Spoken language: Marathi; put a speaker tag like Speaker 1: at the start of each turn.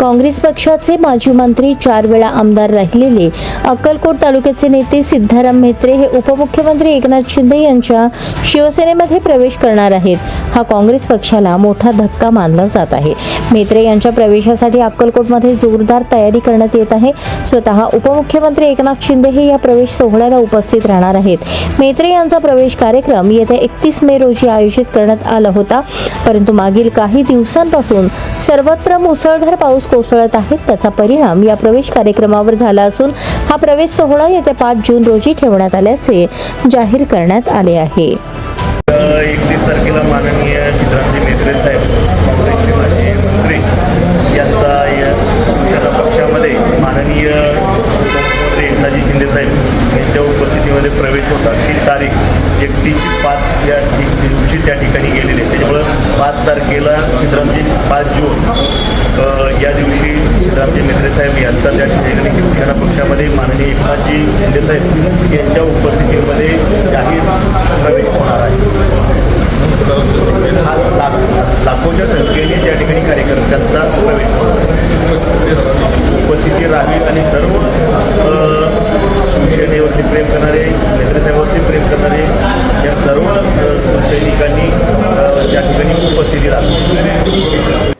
Speaker 1: काँग्रेस पक्षाचे माजी मंत्री चार वेळा आमदार राहिलेले अक्कलकोट तालुक्याचे नेते सिद्धाराम म्हेत्रे हे उपमुख्यमंत्री एकनाथ शिंदे यांच्या शिवसेनेमध्ये प्रवेश करणार आहेत. हा काँग्रेस पक्षाला मोठा धक्का मानला जात आहे. म्हेत्रे यांच्या प्रवेशासाठी अक्कलकोटमध्ये जोरदार तयारी करण्यात येत आहे. स्वतः उपमुख्यमंत्री एकनाथ शिंदे हे या प्रवेश सोहळ्याला उपस्थित राहणार आहेत. म्हेत्रे यांचा प्रवेश कार्यक्रम येत्या एकतीस मे रोजी आयोजित करण्यात आला होता. परंतु मागील काही दिवसांपासून सर्वत्र मुसळधार पाऊस कोसळत आहे. त्याचा परिणाम या प्रवेश कार्यक्रमावर झाला असून हा प्रवेश सोहळा येत्या पाच जून रोजी ठेवण्यात आल्याचे जाहीर करण्यात आले आहे
Speaker 2: एकतीस तारखेला माननीय सिद्धरामजी मेत्रे साहेब काँग्रेसचे माजी मंत्री यांचा या शिवसेना पक्षामध्ये माननीय उपमुख्यमंत्री एकनाथजी शिंदे साहेब यांच्या उपस्थितीमध्ये प्रवेश होता ती तारीख एकतीस पाच या दिवशी त्या ठिकाणी गेलेली आहे. त्याच्यामुळं पाच तारखेला सिद्धरामजी पाच जून दिवशी सिद्धरामजी साहेब यांचा त्या ठिकाणी शिवसेना पक्षामध्ये माननीय एकनाथजी शिंदे साहेब यांच्या उपस्थितीमध्ये जाहीर प्रवेश होणार आहे. हा लाख लाखोच्या संख्येने त्या ठिकाणी कार्यकर्त्यांचा प्रवेश होणार उपस्थिती राहील आणि सर्व शिवसेनेवरती प्रेम करणारे मेत्रे प्रेम करणारे या सर्व शिवसैनिकांनी त्या ठिकाणी उपस्थिती राहील